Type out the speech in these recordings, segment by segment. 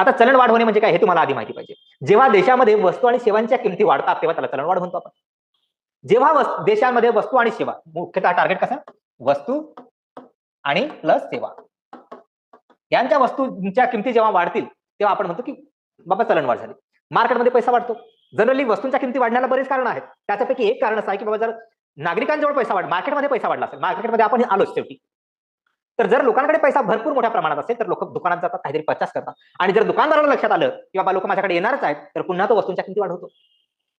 आता चलनवाढ होणे म्हणजे काय हे तुम्हाला आधी माहिती पाहिजे. जेव्हा देशामध्ये वस्तू आणि सेवांच्या किमती वाढतात तेव्हा त्याला चलनवाढ म्हणतो आपण. जेव्हा देशामध्ये वस्तू आणि सेवा मुख्यतः टार्गेट कसं? वस्तू आणि प्लस सेवा. यांच्या वस्तूंच्या किमती जेव्हा वाढतील तेव्हा आपण म्हणतो की बाबा चलनवाढ झाली. मार्केटमध्ये पैसा वाढतो. जनरली वस्तूंच्या किमती वाढण्याला बरेच कारण आहेत. त्याच्यापैकी एक कारण असं आहे की बाबा जर नागरिकांजवळ पैसा वाढ मार्केटमध्ये पैसा वाढला असेल मार्केटमध्ये आपण आलोच शेवटी. तर जर लोकांकडे पैसा भरपूर मोठ्या प्रमाणात असेल तर लोक दुकानात जातात काहीतरी पचास करतात. आणि जर दुकानदाराला लक्षात आलं की बाबा लोक माझ्याकडे येणारच आहेत तर पुन्हा तो वस्तूंच्या किमती वाढवतो.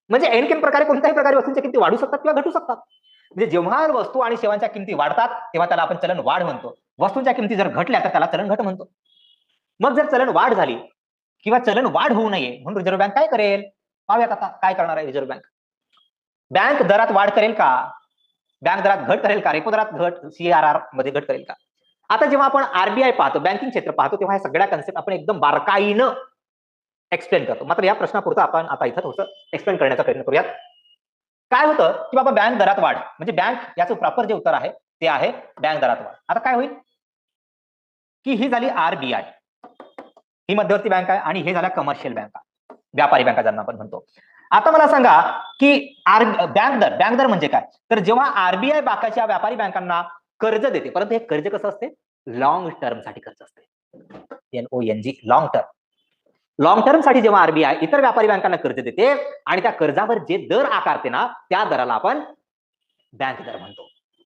म्हणजे एनकेन प्रकारे कोणत्याही प्रकारे वस्तूंच्या किमती वाढू शकतात किंवा घटू शकतात. म्हणजे जेव्हा वस्तू आणि सेवांच्या किमती वाढतात तेव्हा त्याला आपण चलन वाढ म्हणतो. वस्तूंच्या किमती जर घटल्या तर त्याला चलन घट म्हणतो. मग जर चलन वाढ झाली किंवा चलन वाढ होऊ नये म्हणून रिझर्व्ह बँक काय करेल? पाहूयात आता काय करणार आहे रिझर्व्ह बँक. बँक दरात वाढ करेल का? बँक दरात घट करेल का? रेपो दरात घट सीआरआरमध्ये घट करेल का? आता जेव्हा आपण आरबीआय पाहतो बँकिंग क्षेत्र पाहतो तेव्हा ह्या सगळ्या कन्सेप्ट आपण एकदम बारकाईनं एक्सप्लेन करतो. मात्र या प्रश्नापुरतं आपण आता इथं थोडंसं एक्सप्लेन करण्याचा प्रयत्न करूयात. काय होतं की बाबा बँक दरात वाढ. म्हणजे बँक याचं प्रॉपर जे उत्तर आहे ते आहे बँक दरात वाढ. आता काय होईल? की ही झाली आरबीआय. ही मध्यवर्ती बँक आहे आणि हे झाल्या कमर्शियल बँका व्यापारी बँका ज्यांना आपण म्हणतो. आता मला सांगा की आर बँक दर बँक दर म्हणजे काय? तर जेव्हा आरबीआय बाकाच्या व्यापारी बँकांना कर्ज देते परंतु हे कर्ज कसं असते? लॉंग टर्मसाठी कर्ज असते. N O N G long term long टर्मसाठी जेव्हा आरबीआय इतर व्यापारी बँकांना कर्ज देते आणि त्या कर्जावर जे दर आकारते ना त्या दराला आपण बँक दर म्हणतो.